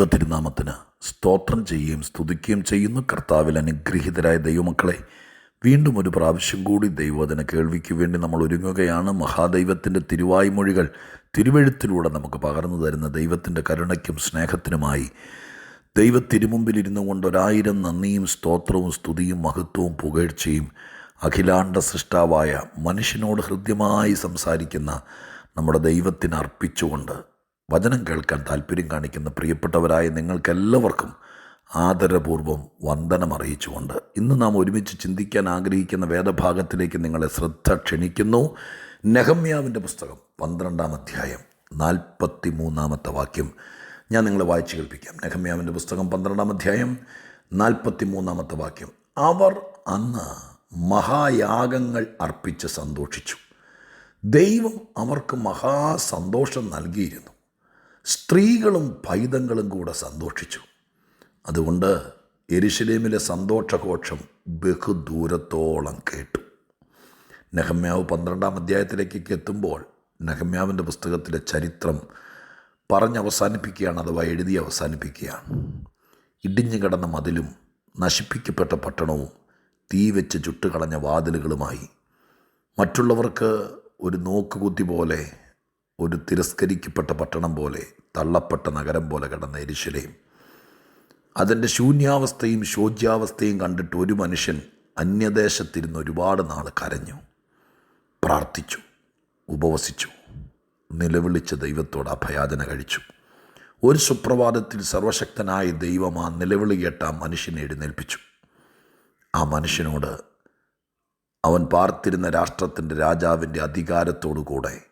ദൈവ തിരുനാമത്തിന് സ്തോത്രം ചെയ്യുകയും സ്തുതിക്കുകയും ചെയ്യുന്ന. കർത്താവിൽ അനുഗ്രഹീതരായ ദൈവമക്കളെ വീണ്ടും ഒരു പ്രാവശ്യം കൂടി ദൈവവചന കേൾവിക്ക് വേണ്ടി നമ്മൾ ഒരുങ്ങുകയാണ്. മഹാദൈവത്തിന്റെ തിരുവായ്മൊഴികൾ തിരുവഴുത്തിലൂടെ നമുക്ക് പകർന്നു തരുന്ന ദൈവത്തിന്റെ കരുണയ്ക്കും സ്നേഹത്തിനുമായി ദൈവ തിരുമുമ്പിലിരുന്നു കൊണ്ട് ഒരായിരം നന്ദിയും സ്തോത്രവും സ്തുതിയും മഹത്വവും പുകഴ്ചയും അഖിലാണ്ട സൃഷ്ടാവായ മനുഷ്യനോട് ഹൃദ്യമായി സംസാരിക്കുന്ന നമ്മുടെ ദൈവത്തിന് അർപ്പിച്ചുകൊണ്ട് വചനം കേൾക്കാൻ താല്പര്യം കാണിക്കുന്ന പ്രിയപ്പെട്ടവരായ നിങ്ങൾക്കെല്ലാവർക്കും ആദരപൂർവം വന്ദനം അറിയിച്ചുകൊണ്ട് ഇന്ന് നാം ഒരുമിച്ച് ചിന്തിക്കാൻ ആഗ്രഹിക്കുന്ന വേദഭാഗത്തിലേക്ക് നിങ്ങളെ ശ്രദ്ധ ക്ഷണിക്കുന്നു. നെഹമ്യാവിന്റെ പുസ്തകം പന്ത്രണ്ടാം അധ്യായം നാൽപ്പത്തി മൂന്നാമത്തെ വാക്യം. ഞാൻ നിങ്ങളെ വായിച്ചു കേൾപ്പിക്കാം. നെഹമ്യാവിന്റെ പുസ്തകം പന്ത്രണ്ടാം അധ്യായം നാൽപ്പത്തി മൂന്നാമത്തെ വാക്യം. അവർ അന്ന് മഹായാഗങ്ങൾ അർപ്പിച്ച് സന്തോഷിച്ചു. ദൈവം അവർക്ക് മഹാസന്തോഷം നൽകിയിരുന്നു. സ്ത്രീകളും പൈതങ്ങളും കൂടെ സന്തോഷിച്ചു. അതുകൊണ്ട് എരിശിലേമിലെ സന്തോഷഘോഷം ബഹുദൂരത്തോളം കേട്ടു. നെഹമ്യാവ് പന്ത്രണ്ടാം അധ്യായത്തിലേക്ക് എത്തുമ്പോൾ നെഹമ്യാവിന്റെ പുസ്തകത്തിലെ ചരിത്രം പറഞ്ഞവസാനിപ്പിക്കുകയാണ് അഥവാ എഴുതി അവസാനിപ്പിക്കുകയാണ്. ഇടിഞ്ഞു കിടന്ന മതിലും നശിപ്പിക്കപ്പെട്ട പട്ടണവും തീ വെച്ച് ചുട്ടുകളഞ്ഞ വാതിലുകളുമായി മറ്റുള്ളവർക്ക് ഒരു നോക്കുകുത്തി പോലെ ഒരു തിരസ്കരിക്കപ്പെട്ട പട്ടണം പോലെ തള്ളപ്പെട്ട നഗരം പോലെ കിടന്ന എരിശിലയും അതിന്റെ ശൂന്യാവസ്ഥയും ശോച്യാവസ്ഥയും കണ്ടിട്ട് ഒരു മനുഷ്യൻ അന്യദേശത്തിരുന്ന് ഒരുപാട് നാൾ കരഞ്ഞു. പ്രാർത്ഥിച്ചു ഉപവസിച്ചു നിലവിളിച്ച ദൈവത്തോട് അഭയാചന കഴിച്ചു. ഒരു സുപ്രഭാതത്തിൽ സർവശക്തനായ ദൈവം ആ നിലവിളി കേട്ട ആ മനുഷ്യനെ എഴുന്നേൽപ്പിച്ചു. ആ മനുഷ്യനോട് അവൻ പാർത്തിരുന്ന രാഷ്ട്രത്തിന്റെ രാജാവിന്റെ അധികാരത്തോടു കൂടെ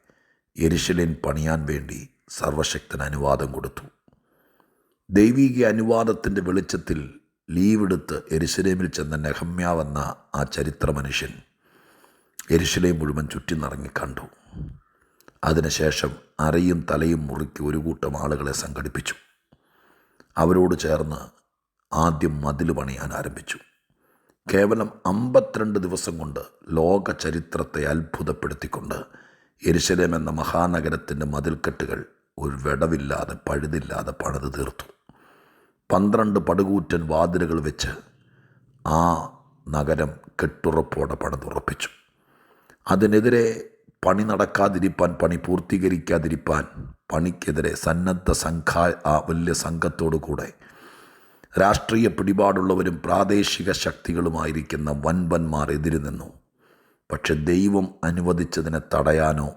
എരിശിലേൻ പണിയാൻ വേണ്ടി സർവശക്തൻ അനുവാദം കൊടുത്തു. ദൈവീക അനുവാദത്തിന്റെ വെളിച്ചത്തിൽ ലീവെടുത്ത് എരിശലേമിൽ ചെന്ന നെഹമ്യാവെന്ന ആ ചരിത്ര മനുഷ്യൻ എരിശിലേം മുഴുവൻ ചുറ്റി നിറങ്ങി കണ്ടു. അതിനുശേഷം അരയും തലയും മുറുക്കി ഒരു കൂട്ടം ആളുകളെ സംഘടിപ്പിച്ചു. അവരോട് ചേർന്ന് ആദ്യം മതിൽ പണിയാൻ ആരംഭിച്ചു. കേവലം അമ്പത്തിരണ്ട് ദിവസം കൊണ്ട് ലോക ചരിത്രത്തെ അത്ഭുതപ്പെടുത്തിക്കൊണ്ട് എരിശലേം എന്ന മഹാനഗരത്തിന്റെ മതിൽക്കെട്ടുകൾ ഒരു വെടവില്ലാതെ പഴുതില്ലാതെ പണിത് തീർത്തു. പന്ത്രണ്ട് പടുകൂറ്റൻ വാതിലുകൾ വെച്ച് ആ നഗരം കെട്ടുറപ്പോടെ പണിതുറപ്പിച്ചു. അതിനെതിരെ പണി നടക്കാതിരിപ്പാൻ പണി പൂർത്തീകരിക്കാതിരിപ്പാൻ പണിക്കെതിരെ സന്നദ്ധ സംഘ ആ വലിയ സംഘത്തോടു കൂടെ രാഷ്ട്രീയ പിടിപാടുള്ളവരും പ്രാദേശിക ശക്തികളുമായിരിക്കുന്ന വൻപന്മാർ എതിരു നിന്നു. പക്ഷെ ദൈവം അനുവദിച്ചതിനെ തടയാനോ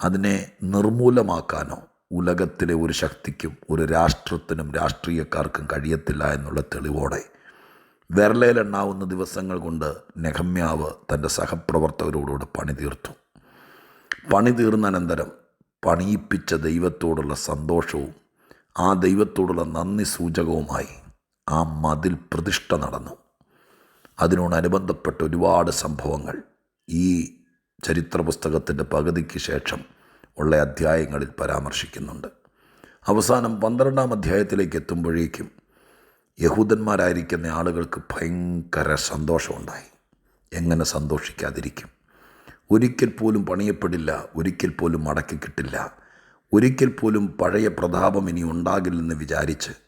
അതിനെ നിർമൂലമാക്കാനോ ഉലകത്തിലെ ഒരു ശക്തിക്കും ഒരു രാഷ്ട്രത്തിനും രാഷ്ട്രീയക്കാർക്കും കഴിയത്തില്ല എന്നുള്ള തെളിവോടെ വിരലയിലെണ്ണാവുന്ന ദിവസങ്ങൾ കൊണ്ട് നെഹമ്യാവ് തന്റെ സഹപ്രവർത്തകരോടുകൂടെ പണി തീർത്തു പണി തീർന്നനന്തരം പണിയിപ്പിച്ച ദൈവത്തോടുള്ള സന്തോഷവും ആ ദൈവത്തോടുള്ള നന്ദി സൂചകവുമായി ആ മതിൽ പ്രതിഷ്ഠ നടന്നു. അതിനോടനുബന്ധപ്പെട്ട ഒരുപാട് സംഭവങ്ങൾ ഈ ചരിത്ര പുസ്തകത്തിന്റെ പകുതിക്ക് ശേഷം ഉള്ള അധ്യായങ്ങളിൽ പരാമർശിക്കുന്നുണ്ട്. അവസാനം പന്ത്രണ്ടാം അധ്യായത്തിലേക്ക് എത്തുമ്പോഴേക്കും യഹൂദന്മാരായിരിക്കുന്ന ആളുകൾക്ക് ഭയങ്കര സന്തോഷമുണ്ടായി. എങ്ങനെ സന്തോഷിക്കാതിരിക്കും? ഒരിക്കൽ പോലും പണിയപ്പെടില്ല ഒരിക്കൽ പോലും മടക്കി കിട്ടില്ല ഒരിക്കൽ പോലും പഴയ പ്രതാപം ഇനി ഉണ്ടാകില്ലെന്ന് വിചാരിച്ച്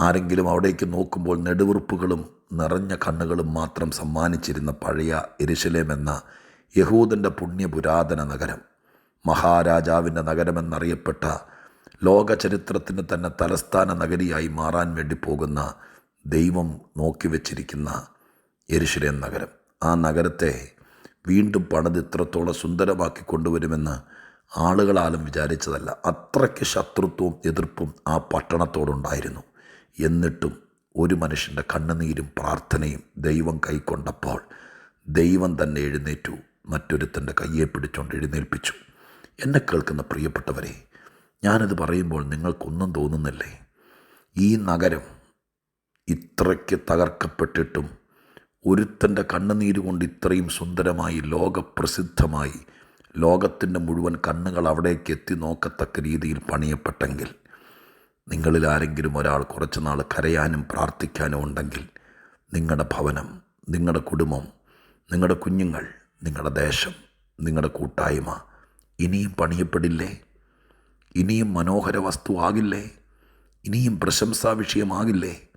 ആരെങ്കിലും അവിടേക്ക് നോക്കുമ്പോൾ നെടുവീർപ്പുകളും നിറഞ്ഞ കണ്ണുകളും മാത്രം സമ്മാനിച്ചിരുന്ന പഴയ എരിശലേം എന്ന യഹൂദന്റെ പുണ്യപുരാതന നഗരം മഹാരാജാവിന്റെ നഗരമെന്നറിയപ്പെട്ട ലോക ചരിത്രത്തിന് തന്നെ തലസ്ഥാന നഗരിയായി മാറാൻ വേണ്ടി പോകുന്ന ദൈവം നോക്കി വച്ചിരിക്കുന്ന എരിശിലേം നഗരം. ആ നഗരത്തെ വീണ്ടും പണിത് ഇത്രത്തോളം സുന്ദരമാക്കി കൊണ്ടുവരുമെന്ന് ആളുകളാലും വിചാരിച്ചതല്ല. അത്രയ്ക്ക് ശത്രുത്വവും എതിർപ്പും ആ പട്ടണത്തോടുണ്ടായിരുന്നു. എന്നിട്ടും ഒരു മനുഷ്യന്റെ കണ്ണുനീരും പ്രാർത്ഥനയും ദൈവം കൈക്കൊണ്ടപ്പോൾ ദൈവം തന്നെ എഴുന്നേറ്റു. മറ്റൊരുത്തന്റെ കയ്യെ പിടിച്ചുകൊണ്ട് എഴുന്നേൽപ്പിച്ചു. എന്നെ കേൾക്കുന്ന പ്രിയപ്പെട്ടവരെ ഞാനത് പറയുമ്പോൾ നിങ്ങൾക്കൊന്നും തോന്നുന്നില്ലേ? ഈ നഗരം ഇത്രയ്ക്ക് തകർക്കപ്പെട്ടിട്ടും ഒരുത്തന്റെ കണ്ണുനീര് കൊണ്ട് ഇത്രയും സുന്ദരമായി ലോകപ്രസിദ്ധമായി ലോകത്തിന്റെ മുഴുവൻ കണ്ണുകൾ അവിടേക്ക് എത്തി നോക്കത്തക്ക രീതിയിൽ പണിയപ്പെട്ടെങ്കിൽ നിങ്ങളിൽ ആരെങ്കിലും ഒരാൾ കുറച്ചുനാൾ കരയാനും പ്രാർത്ഥിക്കാനും ഉണ്ടെങ്കിൽ നിങ്ങളുടെ ഭവനം നിങ്ങളുടെ കുടുംബം നിങ്ങളുടെ കുഞ്ഞുങ്ങൾ നിങ്ങളുടെ ദേശം നിങ്ങളുടെ കൂട്ടായ്മ ഇനിയും പണിയപ്പെടില്ലേ? ഇനിയും മനോഹര വസ്തു ആകില്ലേ? ഇനിയും പ്രശംസാ വിഷയമാകില്ലേ?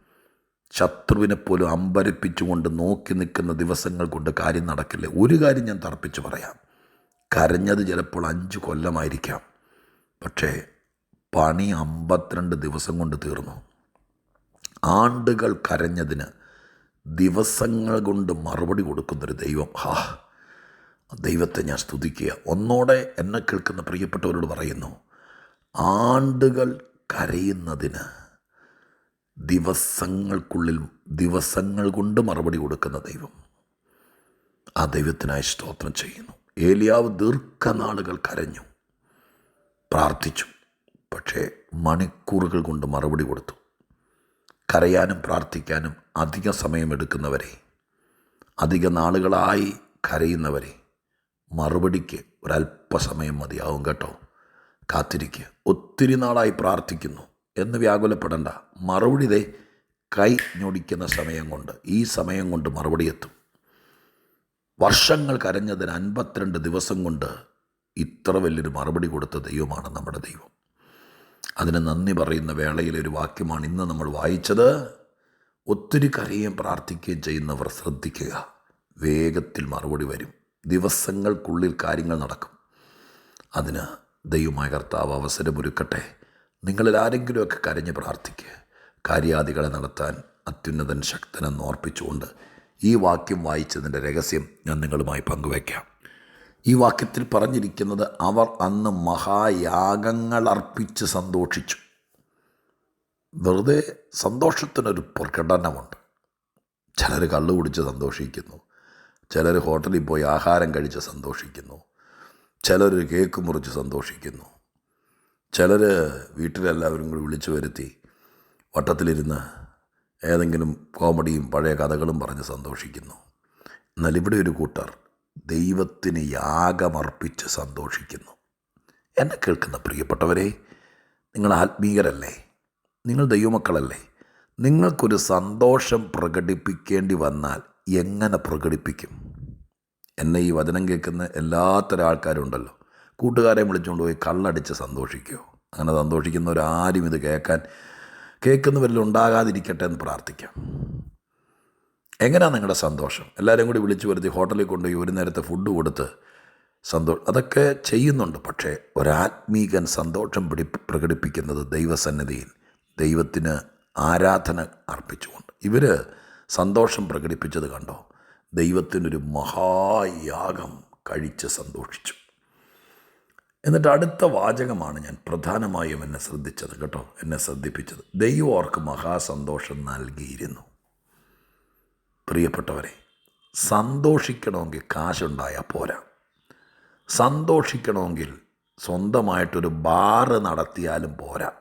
ശത്രുവിനെ പോലും അമ്പരപ്പിച്ചുകൊണ്ട് നോക്കി നിൽക്കുന്ന ദിവസങ്ങൾ കൊണ്ട് കാര്യം നടക്കില്ലേ? ഒരു കാര്യം ഞാൻ തർപ്പിച്ച് പറയാം. കരഞ്ഞത് ചിലപ്പോൾ അഞ്ച് കൊല്ലമായിരിക്കാം. പക്ഷേ പണി അമ്പത്തിരണ്ട് ദിവസം കൊണ്ട് തീർന്നു. ആണ്ടുകൾ കരഞ്ഞതിന് ദിവസങ്ങൾ കൊണ്ട് മറുപടി കൊടുക്കുന്നൊരു ദൈവം. ഹാ ദൈവത്തെ ഞാൻ സ്തുതിക്കുക. ഒന്നോടെ എന്നെ കേൾക്കുന്ന പ്രിയപ്പെട്ടവരോട് പറയുന്നു ആണ്ടുകൾ കരയുന്നതിന് ദിവസങ്ങൾക്കുള്ളിൽ ദിവസങ്ങൾ കൊണ്ട് മറുപടി കൊടുക്കുന്ന ദൈവം. ആ ദൈവത്തിനായി സ്തോത്രം ചെയ്യുന്നു. ഏലിയാവ് ദീർഘനാളുകൾ കരഞ്ഞു പ്രാർത്ഥിച്ചു. പക്ഷേ മണിക്കൂറുകൾ കൊണ്ട് മറുപടി കൊടുത്തു. കരയാനും പ്രാർത്ഥിക്കാനും അധിക സമയമെടുക്കുന്നവരെ അധിക നാളുകളായി കരയുന്നവരെ മറുപടിക്ക് ഒരല്പസമയം മതിയാവും കേട്ടോ. കാത്തിരിക്കുക ഒത്തിരി നാളായി പ്രാർത്ഥിക്കുന്നു എന്ന് വ്യാകുലപ്പെടണ്ട. മറുപടി ദേ കൈ ഞൊടിക്കുന്ന സമയം കൊണ്ട് ഈ സമയം കൊണ്ട് മറുപടി എത്തും. വർഷങ്ങൾ കരഞ്ഞതിന് അൻപത്തിരണ്ട് ദിവസം കൊണ്ട് ഇത്ര വലിയൊരു മറുപടി കൊടുത്ത ദൈവമാണ് നമ്മുടെ ദൈവം. അതിന് നന്ദി പറയുന്ന വേളയിലെ ഒരു വാക്യമാണ് ഇന്ന് നമ്മൾ വായിച്ചത്. ഒത്തിരി കരയും പ്രാർത്ഥിക്കുകയും ചെയ്യുന്നവർ ശ്രദ്ധിക്കുക. വേഗത്തിൽ മറുപടി വരും. ദിവസങ്ങൾക്കുള്ളിൽ കാര്യങ്ങൾ നടക്കും. അതിന് ദൈവമായ കർത്താവ് അവസരമൊരുക്കട്ടെ. നിങ്ങളിൽ ആരെങ്കിലുമൊക്കെ കരഞ്ഞ് പ്രാർത്ഥിക്കുക കാര്യാദികളെ നടത്താൻ അത്യുന്നതൻ ശക്തനെന്ന് ഓർപ്പിച്ചുകൊണ്ട് ഈ വാക്യം വായിച്ചതിന്റെ രഹസ്യം ഞാൻ നിങ്ങളുമായി പങ്കുവയ്ക്കാം. ഈ വാക്യത്തിൽ പറഞ്ഞിരിക്കുന്നത് അവർ അന്ന് മഹായാഗങ്ങൾ അർപ്പിച്ച് സന്തോഷിച്ചു. വെറുതെ സന്തോഷത്തിനൊരു പ്രകടനമുണ്ട്. ചിലർ കള്ളു കുടിച്ച് സന്തോഷിക്കുന്നു. ചിലർ ഹോട്ടലിൽ പോയി ആഹാരം കഴിച്ച് സന്തോഷിക്കുന്നു. ചിലർ കേക്ക് മുറിച്ച് സന്തോഷിക്കുന്നു. ചിലർ വീട്ടിലെല്ലാവരും കൂടി വിളിച്ചു വരുത്തി വട്ടത്തിലിരുന്ന് ഏതെങ്കിലും കോമഡിയും പഴയ കഥകളും പറഞ്ഞ് സന്തോഷിക്കുന്നു. എന്നാൽ ഇവിടെ ഒരു കൂട്ടർ ദൈവത്തിന് യാഗമർപ്പിച്ച് സന്തോഷിക്കുന്നു. എന്നെ കേൾക്കുന്ന പ്രിയപ്പെട്ടവരെ നിങ്ങൾ ആത്മീയരല്ലേ നിങ്ങൾ ദൈവമക്കളല്ലേ? നിങ്ങൾക്കൊരു സന്തോഷം പ്രകടിപ്പിക്കേണ്ടി വന്നാൽ എങ്ങനെ പ്രകടിപ്പിക്കും? എന്നെ ഈ വചനം കേൾക്കുന്ന എല്ലാത്തരം ആൾക്കാരുണ്ടല്ലോ. കൂട്ടുകാരെ വിളിച്ചുകൊണ്ട് പോയി കള്ളടിച്ച് സന്തോഷിക്കുമോ അങ്ങനെ സന്തോഷിക്കുന്നവരാരും ഇത് കേൾക്കാൻ കേൾക്കുന്നവരിൽ ഉണ്ടാകാതിരിക്കട്ടെ എന്ന് പ്രാർത്ഥിക്കാം. എങ്ങനെയാണ് നിങ്ങളുടെ സന്തോഷം? എല്ലാവരും കൂടി വിളിച്ചു വരുത്തി ഹോട്ടലിൽ കൊണ്ടുപോയി ഒരു നേരത്തെ ഫുഡ് കൊടുത്ത് സന്തോഷം അതൊക്കെ ചെയ്യുന്നുണ്ട്. പക്ഷേ ഒരാത്മീകൻ സന്തോഷം പിടി പ്രകടിപ്പിക്കുന്നത് ദൈവസന്നിധിയിൽ ദൈവത്തിന് ആരാധന അർപ്പിച്ചുകൊണ്ട്. ഇവർ സന്തോഷം പ്രകടിപ്പിച്ചത് കണ്ടോ? ദൈവത്തിനൊരു മഹായാഗം കഴിച്ച് സന്തോഷിച്ചു. എന്നിട്ട് അടുത്ത വാചകമാണ് ഞാൻ പ്രധാനമായും എന്നെ ശ്രദ്ധിച്ചത്. കേട്ടോ എന്നെ ശ്രദ്ധിപ്പിച്ചത്. ദൈവം അവർക്ക് മഹാസന്തോഷം നൽകിയിരുന്നു. പ്രിയപ്പെട്ടവരെ സന്തോഷിക്കണമെങ്കിൽ കാശുണ്ടായാൽ പോരാ. സന്തോഷിക്കണമെങ്കിൽ സ്വന്തമായിട്ടൊരു ബാറ് നടത്തിയാലും പോരാ.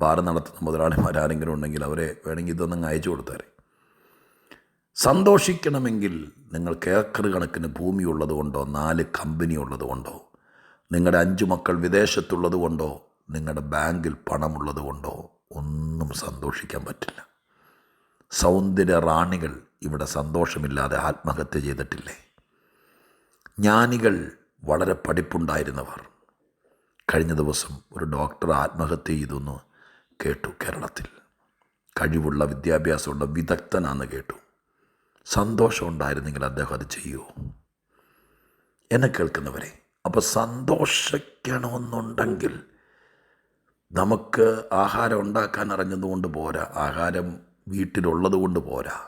ബാറ് നടത്തുന്ന മുതലാളിമാരാരെങ്കിലും ഉണ്ടെങ്കിൽ അവരെ വേണമെങ്കിൽ ഇതൊന്നും അയച്ചു കൊടുത്തേരെ. സന്തോഷിക്കണമെങ്കിൽ നിങ്ങൾക്ക് ഏക്കർ കണക്കിന് ഭൂമി ഉള്ളതുകൊണ്ടോ നാല് കമ്പനി ഉള്ളതുകൊണ്ടോ നിങ്ങളുടെ അഞ്ച് മക്കൾ വിദേശത്തുള്ളതുകൊണ്ടോ നിങ്ങളുടെ ബാങ്കിൽ പണമുള്ളതുകൊണ്ടോ ഒന്നും സന്തോഷിക്കാൻ പറ്റില്ല. സൗന്ദര്യ റാണികൾ ഇവിടെ സന്തോഷമില്ലാതെ ആത്മഹത്യ ചെയ്തിട്ടില്ലേ? ജ്ഞാനികൾ വളരെ പഠിപ്പുണ്ടായിരുന്നവർ. കഴിഞ്ഞ ദിവസം ഒരു ഡോക്ടർ ആത്മഹത്യ ചെയ്തെന്ന് കേട്ടു കേരളത്തിൽ. കഴിവുള്ള വിദ്യാഭ്യാസമുള്ള വിദഗ്ധനാന്ന് കേട്ടു. സന്തോഷം ഉണ്ടായിരുന്നെങ്കിൽ അദ്ദേഹം അത് ചെയ്യുമോ എന്നെ കേൾക്കുന്നവരെ അപ്പോൾ സന്തോഷിക്കണമെന്നുണ്ടെങ്കിൽ നമുക്ക് ആഹാരം ഉണ്ടാക്കാൻ അറിഞ്ഞതുകൊണ്ട് പോരാ. ആഹാരം വീട്ടിലുള്ളത് കൊണ്ട് പോരാ.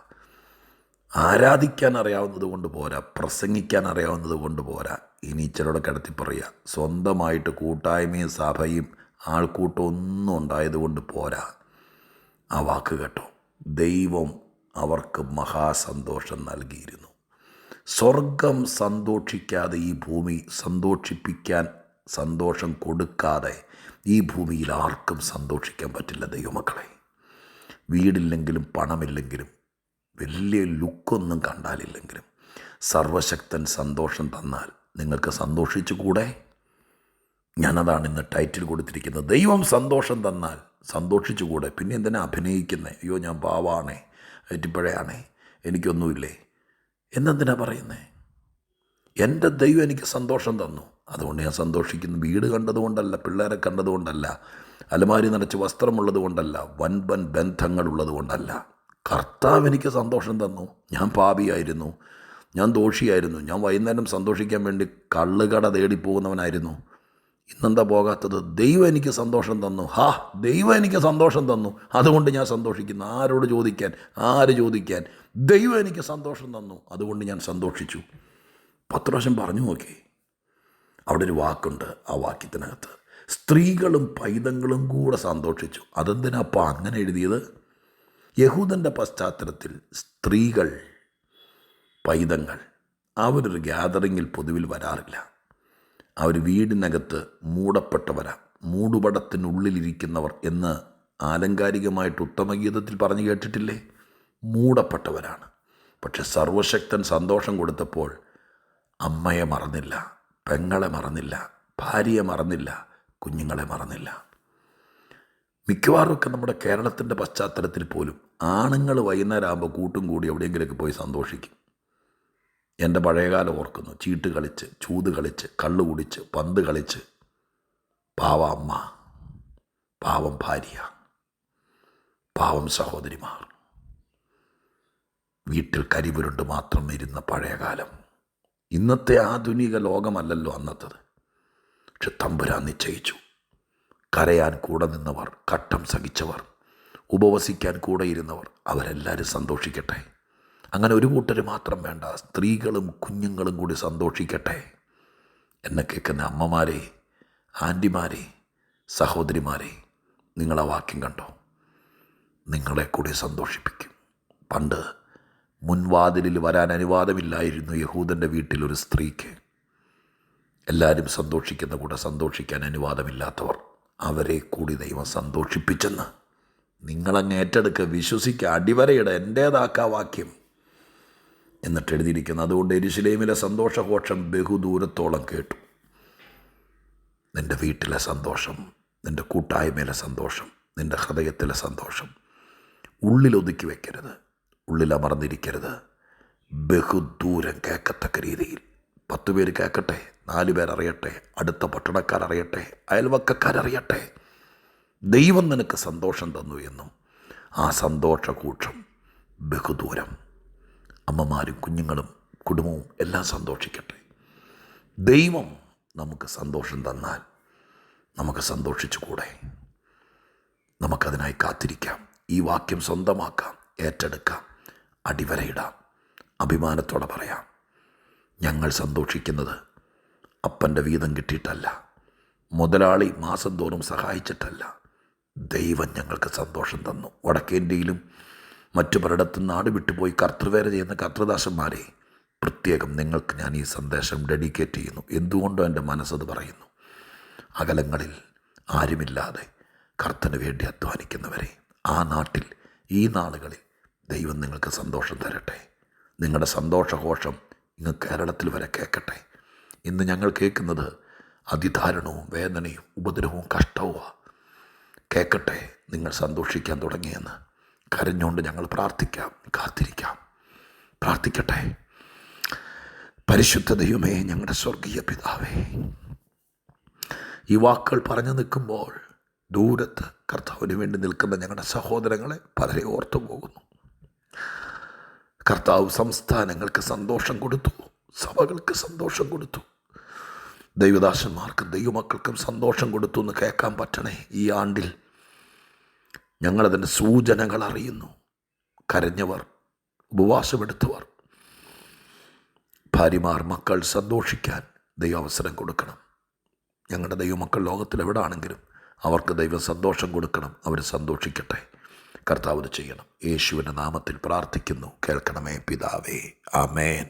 ആരാധിക്കാൻ അറിയാവുന്നത് കൊണ്ട് പോരാ. പ്രസംഗിക്കാൻ അറിയാവുന്നത് കൊണ്ട് പോരാ. ഇനി ചിലരുടെ കിടത്തി പറയുക. സ്വന്തമായിട്ട് കൂട്ടായ്മയും സഭയും ആൾക്കൂട്ടം ഒന്നും ഉണ്ടായതുകൊണ്ട് പോരാ. ആ വാക്ക് കേട്ടോ. ദൈവം അവർക്ക് മഹാസന്തോഷം നൽകിയിരുന്നു. സ്വർഗം സന്തോഷിക്കാതെ ഈ ഭൂമി സന്തോഷിപ്പിക്കാൻ സന്തോഷം കൊടുക്കാതെ ഈ ഭൂമിയിൽ ആർക്കും സന്തോഷിക്കാൻ പറ്റില്ല ദൈവമക്കളെ. വീടില്ലെങ്കിലും പണമില്ലെങ്കിലും വലിയ ലുക്കൊന്നും കണ്ടാലില്ലെങ്കിലും സർവശക്തൻ സന്തോഷം തന്നാൽ നിങ്ങൾക്ക് സന്തോഷിച്ചുകൂടെ? ഞാനതാണ് ഇന്ന് ടൈറ്റിൽ കൊടുത്തിരിക്കുന്നത്. ദൈവം സന്തോഷം തന്നാൽ സന്തോഷിച്ചുകൂടെ? പിന്നെ എന്തിനാ അഭിനയിക്കുന്നത് അയ്യോ ഞാൻ പാവാണേ ഏറ്റിപ്പഴയാണേ എനിക്കൊന്നുമില്ലേ? എന്നെന്തിനാ പറയുന്നത് എന്റെ ദൈവം എനിക്ക് സന്തോഷം തന്നു. അതുകൊണ്ട് ഞാൻ സന്തോഷിക്കുന്നു. വീട് കണ്ടതുകൊണ്ടല്ല പിള്ളേരെ കണ്ടതുകൊണ്ടല്ല അലമാരി നിറച്ച് വസ്ത്രമുള്ളത് കൊണ്ടല്ല വൻപൻ ബന്ധങ്ങളുള്ളത് കൊണ്ടല്ല. കർത്താവ് എനിക്ക് സന്തോഷം തന്നു. ഞാൻ പാപിയായിരുന്നു. ഞാൻ ദോഷിയായിരുന്നു. ഞാൻ വൈകുന്നേരം സന്തോഷിക്കാൻ വേണ്ടി കള്ളുകട തേടിപ്പോകുന്നവനായിരുന്നു. ഇന്നെന്താ പോകാത്തത്? ദൈവം എനിക്ക് സന്തോഷം തന്നു. ഹാ ദൈവം എനിക്ക് സന്തോഷം തന്നു. അതുകൊണ്ട് ഞാൻ സന്തോഷിക്കുന്നു. ആരോട് ചോദിക്കാൻ? ആര് ചോദിക്കാൻ? ദൈവം എനിക്ക് സന്തോഷം തന്നു. അതുകൊണ്ട് ഞാൻ സന്തോഷിച്ചു. പത്ത് പ്രാവശ്യം പറഞ്ഞു നോക്കി. അവിടെ ഒരു വാക്കുണ്ട് ആ വാക്യത്തിനകത്ത്. സ്ത്രീകളും പൈതങ്ങളും കൂടെ സന്തോഷിച്ചു. അതെന്തിനാ അപ്പം അങ്ങനെ എഴുതിയത്? യഹൂദന്റെ പശ്ചാത്തലത്തിൽ സ്ത്രീകൾ പൈതങ്ങൾ അവരൊരു ഗ്യാതറിങ്ങിൽ പൊതുവിൽ വരാറില്ല. അവർ വീടിനകത്ത് മൂടപ്പെട്ടവരാ മൂടുപടത്തിനുള്ളിലിരിക്കുന്നവർ എന്ന് ആലങ്കാരികമായിട്ട് ഉത്തമഗീതത്തിൽ പറഞ്ഞു കേട്ടിട്ടില്ലേ? മൂടപ്പെട്ടവരാണ്. പക്ഷെ സർവശക്തൻ സന്തോഷം കൊടുത്തപ്പോൾ അമ്മയെ മറന്നില്ല പെങ്ങളെ മറന്നില്ല ഭാര്യയെ മറന്നില്ല കുഞ്ഞുങ്ങളെ മറന്നില്ല. മിക്കവാറുമൊക്കെ നമ്മുടെ കേരളത്തിന്റെ പശ്ചാത്തലത്തിൽ പോലും ആണുങ്ങൾ വൈകുന്നേരം ആകുമ്പോൾ കൂട്ടും കൂടി എവിടെയെങ്കിലുമൊക്കെ പോയി സന്തോഷിക്കും. എന്റെ പഴയകാലം ഓർക്കുന്നു. ചീട്ട് കളിച്ച് ചൂത് കളിച്ച് കള്ളു കുടിച്ച് പന്ത് കളിച്ച്. പാവ അമ്മ പാവം ഭാര്യ പാവം സഹോദരിമാർ. വീട്ടിൽ കരിപുരുണ്ട് മാത്രം ഇരുന്ന പഴയകാലം. ഇന്നത്തെ ആധുനിക ലോകമല്ലല്ലോ അന്നത്തത്. പക്ഷെ തമ്പുരാൻ നിശ്ചയിച്ചു. കരയാൻ കൂടെ നിന്നവർ കട്ടം സഹിച്ചവർ ഉപവസിക്കാൻ കൂടെ ഇരുന്നവർ അവരെല്ലാവരും സന്തോഷിക്കട്ടെ. അങ്ങനെ ഒരു കൂട്ടർ മാത്രം വേണ്ട സ്ത്രീകളും കുഞ്ഞുങ്ങളും കൂടി സന്തോഷിക്കട്ടെ. എന്നെ കേൾക്കുന്ന അമ്മമാരെ ആന്റിമാരെ സഹോദരിമാരെ നിങ്ങളെ വാക്യം കണ്ടോ? നിങ്ങളെ കൂടി സന്തോഷിപ്പിക്കും. പണ്ട് മുൻവാതിലിൽ വരാൻ അനുവാദമില്ലായിരുന്നു യഹൂദന്റെ വീട്ടിലൊരു സ്ത്രീക്ക്. എല്ലാവരും സന്തോഷിക്കുന്ന കൂടെ സന്തോഷിക്കാൻ അനുവാദമില്ലാത്തവർ അവരെ കൂടി ദൈവം സന്തോഷിപ്പിച്ചെന്ന്. നിങ്ങളങ്ങ് ഏറ്റെടുക്കുക വിശ്വസിക്കുക അടിവരയിട എന്റേതാക്കാ വാക്യം. എന്നിട്ട് എഴുതിയിരിക്കുന്നു അതുകൊണ്ട് എരിശിലേമിലെ സന്തോഷഘോഷം ബഹുദൂരത്തോളം കേട്ടു. നിന്റെ വീട്ടിലെ സന്തോഷം നിന്റെ കൂട്ടായ്മയിലെ സന്തോഷം നിന്റെ ഹൃദയത്തിലെ സന്തോഷം. ഉള്ളിൽ ഒതുക്കി വയ്ക്കരുത് ഉള്ളിൽ അമർന്നിരിക്കരുത്. ബഹുദൂരം കേൾക്കത്തക്ക രീതിയിൽ. പത്ത് പേര് കേൾക്കട്ടെ നാല് പേരറിയട്ടെ അടുത്ത പട്ടണക്കാരറിയട്ടെ അയൽവക്കക്കാരറിയട്ടെ ദൈവം നിനക്ക് സന്തോഷം തന്നു എന്നും ആ സന്തോഷകൂക്ഷം ബഹുദൂരം. അമ്മമാരും കുഞ്ഞുങ്ങളും കുടുംബവും എല്ലാം സന്തോഷിക്കട്ടെ. ദൈവം നമുക്ക് സന്തോഷം തന്നാൽ നമുക്ക് സന്തോഷിച്ചുകൂടെ? നമുക്കതിനായി കാത്തിരിക്കാം. ഈ വാക്യം സ്വന്തമാക്കാം ഏറ്റെടുക്കാം അടിവരയിടാം. അഭിമാനത്തോടെ പറയാം. ഞങ്ങൾ സന്തോഷിക്കുന്നത്. അപ്പന്റെ വീതം കിട്ടിയിട്ടല്ല. മുതലാളി മാസം തോറും സഹായിച്ചിട്ടല്ല. ദൈവം ഞങ്ങൾക്ക് സന്തോഷം തന്നു. വടക്കേന്ത്യയിലും മറ്റു പലയിടത്തും നാട് വിട്ടുപോയി കർത്തൃവേല ചെയ്യുന്ന കർത്തൃദാസന്മാരെ പ്രത്യേകം നിങ്ങൾക്ക് ഞാൻ ഈ സന്ദേശം ഡെഡിക്കേറ്റ് ചെയ്യുന്നു. എന്തുകൊണ്ടോ എന്റെ മനസ്സത് പറയുന്നു. അകലങ്ങളിൽ ആരുമില്ലാതെ കർത്തന് വേണ്ടി അധ്വാനിക്കുന്നവരെ ആ നാട്ടിൽ ഈ നാളുകളിൽ ദൈവം നിങ്ങൾക്ക് സന്തോഷം തരട്ടെ. നിങ്ങളുടെ സന്തോഷഘോഷം ഇങ്ങ് കേരളത്തിൽ വരെ കേൾക്കട്ടെ. ഇന്ന് ഞങ്ങൾ കേൾക്കുന്നത് അതിധാരണവും വേദനയും ഉപദ്രവവും കഷ്ടവുമാണ് കേൾക്കട്ടെ നിങ്ങൾ സന്തോഷിക്കാൻ തുടങ്ങിയെന്ന്. കരഞ്ഞുകൊണ്ട് ഞങ്ങൾ പ്രാർത്ഥിക്കാം കാത്തിരിക്കാം. പ്രാർത്ഥിക്കട്ടെ. പരിശുദ്ധ ദൈവമേ ഞങ്ങളുടെ സ്വർഗീയ പിതാവേ. ഈ വാക്കുകൾ പറഞ്ഞു നിൽക്കുമ്പോൾ ദൂരത്ത് കർത്താവിന് വേണ്ടി നിൽക്കുന്ന ഞങ്ങളുടെ സഹോദരങ്ങളെ പലരെ ഓർത്തു പോകുന്നു കർത്താവ് സംസ്ഥാനങ്ങൾക്ക് സന്തോഷം കൊടുത്തു സഭകൾക്ക് സന്തോഷം കൊടുത്തു. ദൈവദാസന്മാർക്കും ദൈവമക്കൾക്കും സന്തോഷം കൊടുത്തു എന്ന് കേൾക്കാൻ പറ്റണേ ഈ ആണ്ടിൽ. ഞങ്ങളതിന്റെ സൂചനകൾ അറിയുന്നു. കരഞ്ഞവർ ഉപവാസമെടുത്തവർ ഭാര്യമാർ മക്കൾ സന്തോഷിക്കാൻ ദൈവം അവസരം കൊടുക്കണം. ഞങ്ങളുടെ ദൈവമക്കൾ ലോകത്തിൽ എവിടാണെങ്കിലും അവർക്ക് ദൈവം സന്തോഷം കൊടുക്കണം അവർ സന്തോഷിക്കട്ടെ. കർത്താവ് ചെയ്യണം. യേശുവിന്റെ നാമത്തിൽ പ്രാർത്ഥിക്കുന്നു. കേൾക്കണമേ പിതാവേ. ആമേൻ.